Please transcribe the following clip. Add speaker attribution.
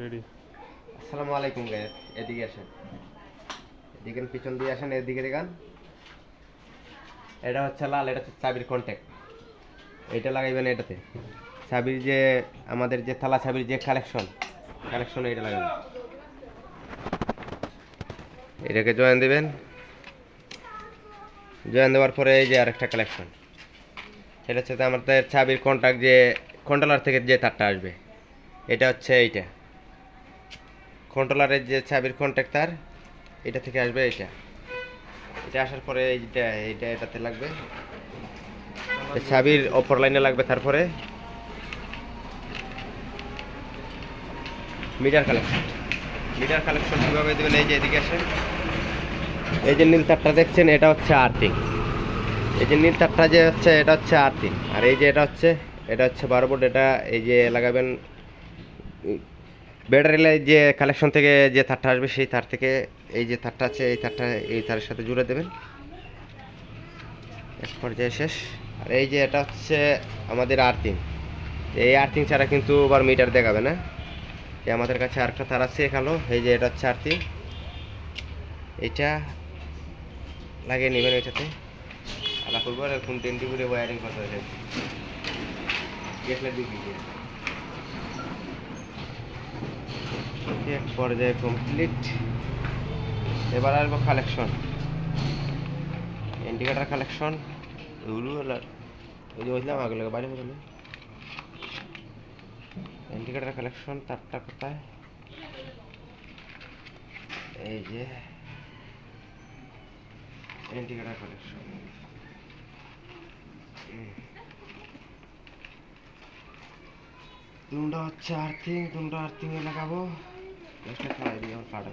Speaker 1: Ready
Speaker 2: আসসালামু আলাইকুম guys এদিকে আসেন। এদিকে পিছন দিয়ে আসেন, এদিকে দেখান। এটা হচ্ছে লাল, এটা হচ্ছে চাবির কন্ট্যাক্ট এইটা লাগাইবেন এটাতে। চাবির যে, আমাদের যে থালা, চাবির যে কালেকশন কালেকশন এটা লাগাবেন। এটাকে জয়েন দেবেন। জয়েন দেওয়ার পরে এই যে আরেকটা কালেকশন এটা হচ্ছে আমাদের চাবির কন্ট্যাক্ট যে কন্ট্রোলার থেকে যে তারটা আসবে। এটা হচ্ছে এইটা। কন্ট্রোলারের যে চাবির কন্ট্যাক্ট তার, এটা থেকে আসবে এটা এটা আসার পরে এইটা এইটা এটাতে লাগবে। চাবির অপর লাইনে লাগবে তারপরে। মিটার কালেকশন মিটার কালেকশন কীভাবে দেবেন? এই যে এদিকে আসেন। এই যে নীল তারটা দেখছেন, এটা হচ্ছে আর্থিং এই যে নীল তারটা যে হচ্ছে, এটা হচ্ছে আর্থিং আর এই যে এটা হচ্ছে এটা হচ্ছে বারো বোর্ড এটা এই যে লাগাবেন ব্যাটারি লাইট যে কালেকশন থেকে যে তারটা আসবে, সেই তার থেকে এই যে তারটা আছে, এই তারটা, এই তারের সাথে জুড়ে দেবেন। এক পর্যায়ে শেষ। আর এই যে এটা হচ্ছে আমাদের আর্থিং এই আর্থিং ছাড়া কিন্তু আবার মিটার দেখাবে না। যে আমাদের কাছে আরেকটা তার আছে এখানেও। এই যে এটা হচ্ছে আর্থিং এটা লাগিয়ে নেবেন এটাতে আলা করব আর টেন্টি করে ওয়ারিং করতে হবে। গেটলে দিয়ে দিয়ে এক পর্যায়ে কমপ্লিট এবার আসব কালেকশন ইন্ডিকেটার কালেকশন হলো- ওই যে বলছিলাম আগে লাগে বাইরে হলো ইন্ডিকেটার কালেকশন তারটা কোথায়? এই যে ইন্ডিকেটার কালেকশন দুটো হচ্ছে আর্থিং দুটো আর্থিংয়ে লাগাবো। একটা খাই দিয়ে আমার কাটা